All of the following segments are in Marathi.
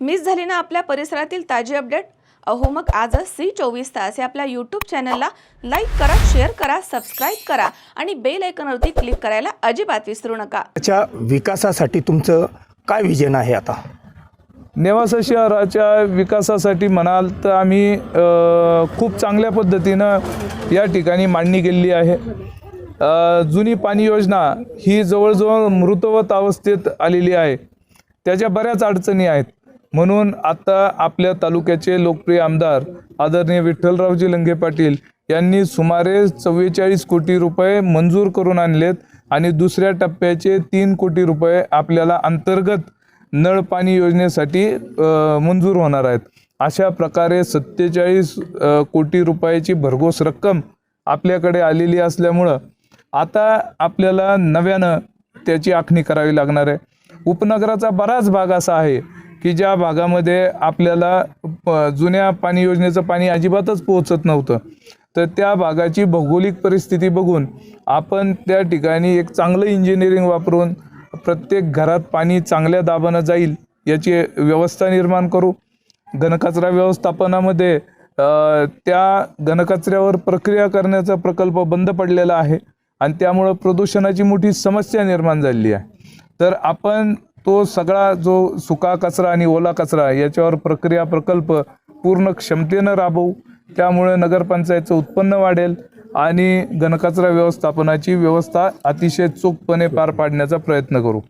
मिस झाली ना आपल्या परिसरातील ताजी अपडेट? अहो मग आजच सी चोवीस तास या आपल्या यूट्यूब चॅनलला लाईक करा शेअर करा सबस्क्राईब करा आणि बेल आयकॉनवरती क्लिक करायला अजिबात विसरू नका. त्याच्या विकासासाठी तुमचं काय विजन आहे आता? नेवासा शहराच्या विकासासाठी म्हणाल तर आम्ही अ, खूप चांगल्या पद्धतीनं या ठिकाणी मांडणी केलेली आहे. अ, जुनी पाणी योजना ही जवळजवळ मृतवत अवस्थेत आलेली आहे. त्याच्या बऱ्याच अडचणी आहेत. म्हणून आता आपल्या तालुक्याचे लोकप्रिय आमदार आदरणीय विठ्ठलरावजी लंगे पाटील यांनी सुमारे चव्वेचाळीस कोटी रुपये मंजूर करून आणलेत आणि दुसऱ्या टप्प्याचे तीन कोटी रुपये आपल्याला अंतर्गत नळ पाणी योजनेसाठी मंजूर होणार आहेत. अशा प्रकारे सत्तेचाळीस कोटी रुपयाची भरघोस रक्कम आपल्याकडे आलेली असल्यामुळं आता आपल्याला नव्यानं त्याची आखणी करावी लागणार आहे. उपनगराचा बराच भाग असा आहे की ज्या भागामध्ये आपल्याला प- जुन्या पाणी योजनेचं पाणी अजिबातच पोहोचत नव्हतं. तर त्या भागाची भौगोलिक परिस्थिती बघून आपण त्या ठिकाणी एक चांगलं इंजिनिअरिंग वापरून प्रत्येक घरात पाणी चांगल्या दाबानं जाईल याची व्यवस्था निर्माण करू. घनकचरा व्यवस्थापनामध्ये त्या घनकचऱ्यावर प्रक्रिया करण्याचा प्रकल्प बंद पडलेला आहे आणि त्यामुळं प्रदूषणाची मोठी समस्या निर्माण झालेली आहे. तर आपण तो सगळा जो सुका कचरा आणि ओला कचरा याच्यावर प्रक्रिया प्रकल्प पूर्ण क्षमतेनं राबवू त्यामुळे नगरपंचायतचं उत्पन्न वाढेल आणि घनकचरा व्यवस्थापनाची व्यवस्था अतिशय चोखपणे पार पाडण्याचा प्रयत्न करू.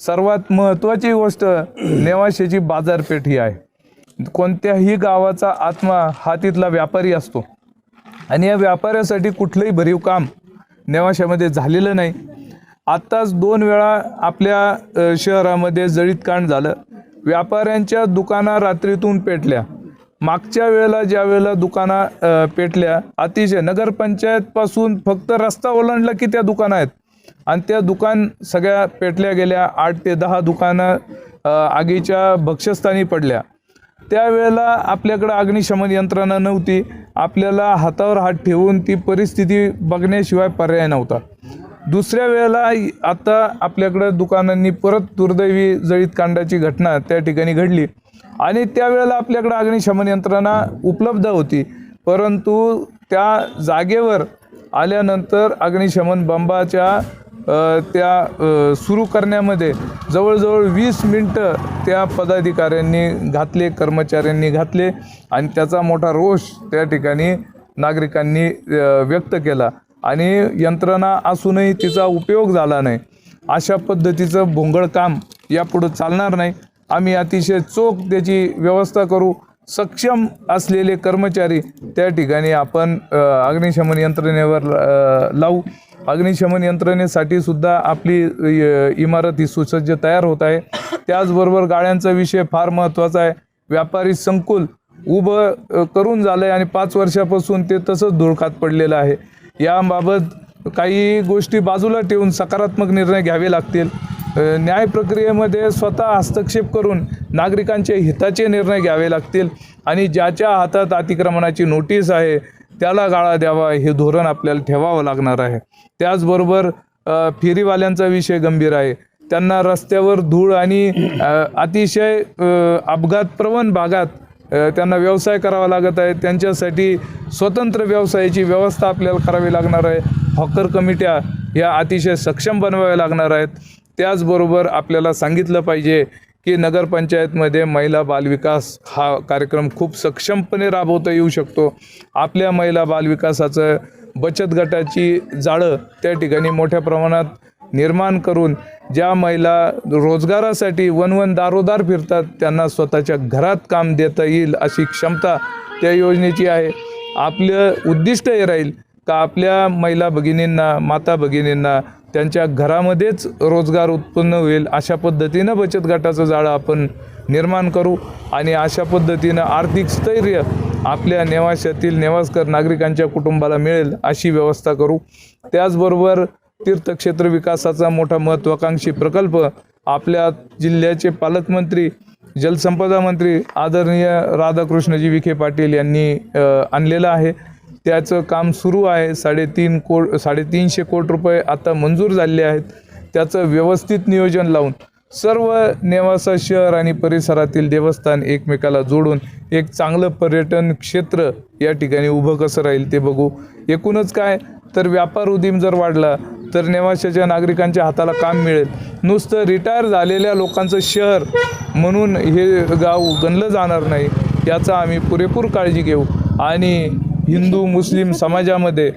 सर्वात महत्त्वाची गोष्ट नेवाशेची बाजारपेठ ही आहे. कोणत्याही गावाचा आत्मा हा तिथला व्यापारी असतो. आणि या व्यापाऱ्यासाठी कुठलंही भरीव काम नेवाशामध्ये झालेलं नाही. आत्ताच दोन वेळा आपल्या शहरामध्ये जळीत कांड झालं. व्यापाऱ्यांच्या दुकाना रात्रीतून पेटल्या. मागच्या वेळेला ज्या वेळेला दुकाना पेटल्या अतिशय नगरपंचायतपासून फक्त रस्ता ओलांडला की त्या दुकानं आहेत. आणि त्या दुकान सगळ्या पेटल्या गेल्या आठ ते दहा दुकानं आगीच्या भक्षस्थानी पडल्या. त्यावेळेला आपल्याकडं अग्निशमन यंत्रणा नव्हती. आपल्याला हातावर हात ठेवून ती परिस्थिती बघण्याशिवाय पर्याय नव्हता. दुसऱ्या वेळेला आता आपल्याकडं दुकानांनी परत दुर्दैवी जळीत कांडाची घटना त्या ठिकाणी घडली. आणि त्यावेळेला आपल्याकडं अग्निशमन यंत्रणा उपलब्ध होती. परंतु त्या जागेवर आल्यानंतर अग्निशमन बंबाच्या त्या सुरू करण्यामध्ये जवळजवळ वीस मिनटं त्या पदाधिकाऱ्यांनी घातले कर्मचाऱ्यांनी घातले आणि त्याचा मोठा रोष त्या ठिकाणी नागरिकांनी व्यक्त केला. आणि यंत्रणा असूनही तिचा उपयोग झाला नाही. अशा पद्धतीचं भोंगळ काम यापुढं चालणार नाही. आम्ही अतिशय चोख त्याची व्यवस्था करू. सक्षम असलेले कर्मचारी त्या ठिकाणी आपण अग्निशमन यंत्रणेवर लावू. अग्निशमन यंत्रणेसाठी सुद्धा आपली इमारत ही सुसज्ज तयार होत आहे. त्याचबरोबर गाड्यांचा विषय फार महत्त्वाचा आहे. व्यापारी संकुल उभं करून झालं आहे आणि पाच वर्षापासून ते तसंच धुळखात पडलेलं आहे. याबाबत काही गोष्टी बाजूला ठेवून सकारात्मक निर्णय घ्यावे लागतील. न्याय प्रक्रियेमध्ये स्वतः हस्तक्षेप करून नागरिकांचे हिताचे निर्णय घ्यावे लागतील आणि ज्याच्या हातात अतिक्रमणाची नोटीस आहे त्याला गाळा द्यावा हे धोरण आपल्याला ठेवावं लागणार आहे. त्याचबरोबर फेरीवाल्यांचा विषय गंभीर आहे. त्यांना रस्त्यावर धूळ आणि अतिशय अपघातप्रवण भागात त्यांना व्यवसाय करावा लागत आहे. त्यांच्यासाठी स्वतंत्र व्यवसायाची व्यवस्था आपल्याला करावी लागणार आहे. हॉकर कमिट्या या अतिशय सक्षम बनवाव्या लागणार आहेत. त्याचबरोबर आपल्याला सांगितलं पाहिजे की नगरपंचायतमध्ये महिला बालविकास हा कार्यक्रम खूप सक्षमपणे राबवता येऊ शकतो. आपल्या महिला बालविकासाचं बचत गटाची जाळं त्या ठिकाणी मोठ्या प्रमाणात निर्माण करून ज्या महिला रोजगारासाठी वनवन दारोदार फिरतात त्यांना स्वतःच्या घरात काम देता येईल अशी क्षमता त्या योजनेची आहे. आपलं उद्दिष्ट हे राहील का आपल्या महिला भगिनींना माता भगिनींना त्यांच्या घरामध्येच रोजगार उत्पन्न होईल अशा पद्धतीनं बचत गटाचं जाळं आपण निर्माण करू आणि अशा पद्धतीनं आर्थिक स्थैर्य आपल्या नेवाशातील नेवासकर नागरिकांच्या कुटुंबाला मिळेल अशी व्यवस्था करू. त्याचबरोबर तीर्थक्षेत्र विकासाचा मोठा महत्त्वाकांक्षी प्रकल्प आपल्या जिल्ह्याचे पालकमंत्री जलसंपदा मंत्री आदरणीय राधाकृष्णजी विखे पाटील यांनी आणलेलं आहे. त्याचं काम सुरू आहे. साडेतीन कोट साडेतीनशे कोटी रुपये आता मंजूर झालेले आहेत. त्याचं व्यवस्थित नियोजन लावून सर्व नेवासा शहर आणि परिसरातील देवस्थान एकमेकाला जोडून एक चांगलं पर्यटन क्षेत्र या ठिकाणी उभं कसं राहील ते बघू. एकूणच काय? तर व्यापार उदीम जर वाढला तर नेवाशाच्या नागरिकांच्या हाताला काम मिळेल. नुसतं रिटायर झालेल्या लोकांचं शहर म्हणून हे गाव गणलं जाणार नाही याचा आम्ही पुरेपूर काळजी घेऊ. आणि हिंदू मुस्लिम समाजामध्ये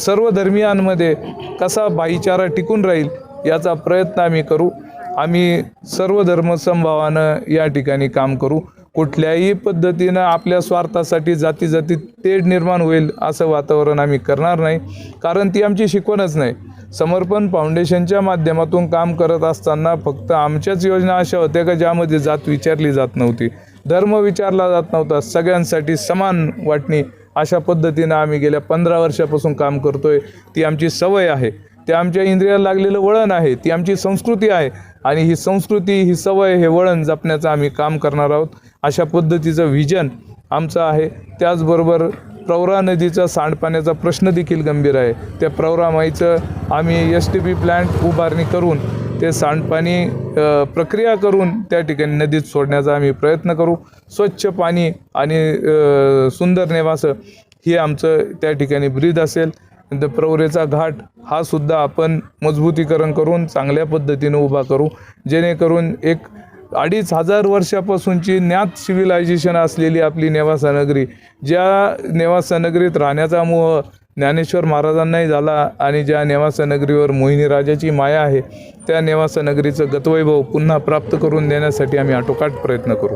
सर्व धर्मियांमध्ये कसा भाईचारा टिकून राहील याचा प्रयत्न आम्ही करू. आम्ही सर्व धर्मसंभावानं या ठिकाणी काम करू. कुठल्याही पद्धतीनं आपल्या स्वार्थासाठी जाती जाती तेढ निर्माण होईल असं वातावरण आम्ही करणार नाही. कारण ती आमची शिकवणच नाही. समर्पण फाउंडेशनच्या माध्यमातून काम करत असताना फक्त आमच्याच योजना अशा होत्या का ज्यामध्ये जात विचारली जात नव्हती. धर्म विचारला जात नव्हता. सगळ्यांसाठी समान वाटणी अशा पद्धतीनं आम्ही गेल्या पंधरा वर्षापासून काम करतोय. ती आमची सवय आहे. ते आमच्या इंद्रियाला लागलेलं वळण आहे ती आमची संस्कृती आहे आणि ही संस्कृती ही सवय हे वळण जपण्याचं आम्ही काम करणार आहोत. अशा पद्धतीचं व्हिजन आमचं आहे. त्याचबरोबर प्रवरा नदीचा सांडपाण्याचा प्रश्न देखील गंभीर आहे. त्या प्रवरा माईचं आम्ही एस टी पी प्लॅन्ट उभारणी करून ते सांडपाणी प्रक्रिया करून त्या ठिकाणी नदीत सोडण्याचा आम्ही प्रयत्न करू. स्वच्छ पाणी आणि सुंदर नेवासं हे आमचं त्या ठिकाणी ब्रीद असेल. द प्रवरेचा घाट हा सुद्धा आपण मजबूतीकरण करून चांगल्या पद्धतीने उभा करू. जेणेकरून एक अडीच हजार वर्षापासूनची ज्ञात सिव्हिलायझेशन असलेली आपली नेवासानगरी ज्या नेवासानगरीत राहण्याचा मोह ज्ञानेश्वर महाराजांनाही झाला आणि ज्या नेवासानगरीवर मोहिनीराजाची मोहिनी राजाची माया आहे त्या नेवासानगरीचं गतवैभव पुन्हा प्राप्त करून देण्यासाठी आम्ही आटोकाट प्रयत्न करू.